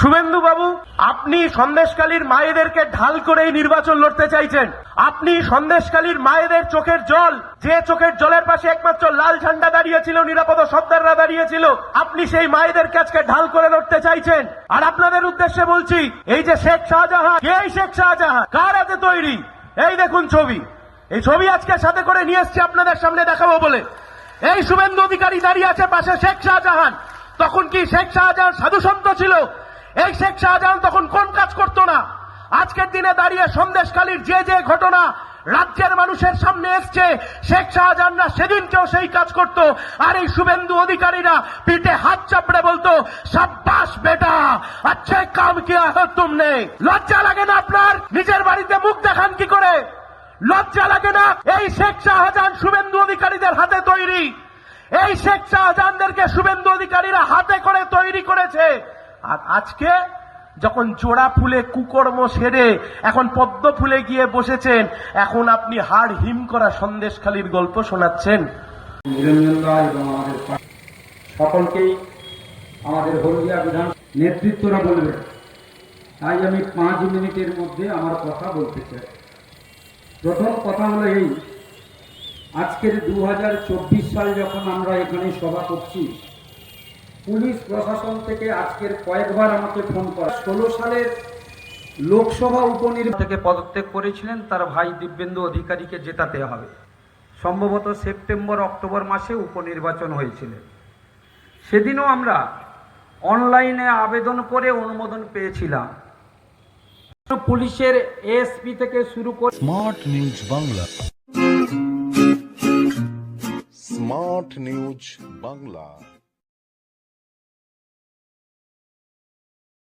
শুভেন্দু বাবু আপনি সন্দেশকালীর মায়েদেরকে ঢাল করেই নির্বাচন লড়তে চাইছেন। আপনি সন্দেশকালীর মায়েদের চোখের জল, যে চোখের জলের পাশে একমাত্র লাল ঝান্ডা দাঁড়িয়েছিল, নিরাপদ সর্দাররা দাঁড়িয়েছিল, আপনি সেই মায়েদের কাছকে ঢাল করে লড়তে চাইছেন। আর আপনাদের উদ্দেশ্যে বলছি, এই যে শেখ শাহজাহান এই শেখ শাহজাহান? কার হাতে তৈরি? এই দেখুন ছবি। এই ছবি আজকে সাথে করে নিয়ে এসছি, আপনাদের সামনে দেখাবো বলে। এই শুভেন্দু অধিকারী দাঁড়িয়ে আছে পাশে শেখ শাহজাহান। তখন কি শেখ শাহজাহান সাধুসন্ত ছিল? এই শেখ শাহজাহান তখন কোন কাজ করত না? আজকের দিনে দাঁড়িয়ে সন্দেশকালীর যে যে ঘটনা রাজ্যের মানুষের সামনে এসছে, শেখ শাহজাহানরা সেদিনকেও সেই কাজ করত। আর এই শুভেন্দু অধিকারীরা পিঠে হাত চাপড়ে বলতো, সাব্বাস বেটা আচ্ছা কাম কি তুমনে? লজ্জা লাগে না আপনার? নিজের বাড়িতে মুখ দেখান কি করে? লজ্জা লাগে না? এই শেখ শাহজাহান শুভেন্দু অধিকারীদের হাতে তৈরি। এই শেখ শাহজাহানদেরকে শুভেন্দু অধিকারীরা হাতে করে তৈরি করেছে। আর আজকে যখন জোড়া ফুলে কুকর্ম সেরে এখন পদ্ম ফুলে গিয়ে বসেছেন, এখন আপনি হাড় হিম করা সন্দেশখালির গল্প শোনাচ্ছেন। আমাদের সকলকেই আমাদের হলদিয়া বিধান নেতৃত্বরা বলবে তাই আমি পাঁচ মিনিটের মধ্যে আমার কথা বলতে চাই। প্রথম কথা হলো এই, আজকের দু হাজার চব্বিশ সাল যখন আমরা এখানে সভা করছি পুলিশ প্রশাসন থেকে আজকের কয়েকবার আমাকে ফোন করা। ষোলো সালের লোকসভা উপনির্বাচন থেকে পদত্যাগ করেছিলেন তার ভাই দিব্যেন্দু অধিকারীকে জেতাতে হবে। সম্ভবত সেপ্টেম্বর, অক্টোবর মাসে উপনির্বাচন হয়েছিল সেদিনও আমরা অনলাইনে আবেদন করে অনুমোদন পেয়েছিলাম। পুলিশের এসপি থেকে শুরু করে smart news Bangla. Smart news Bangla.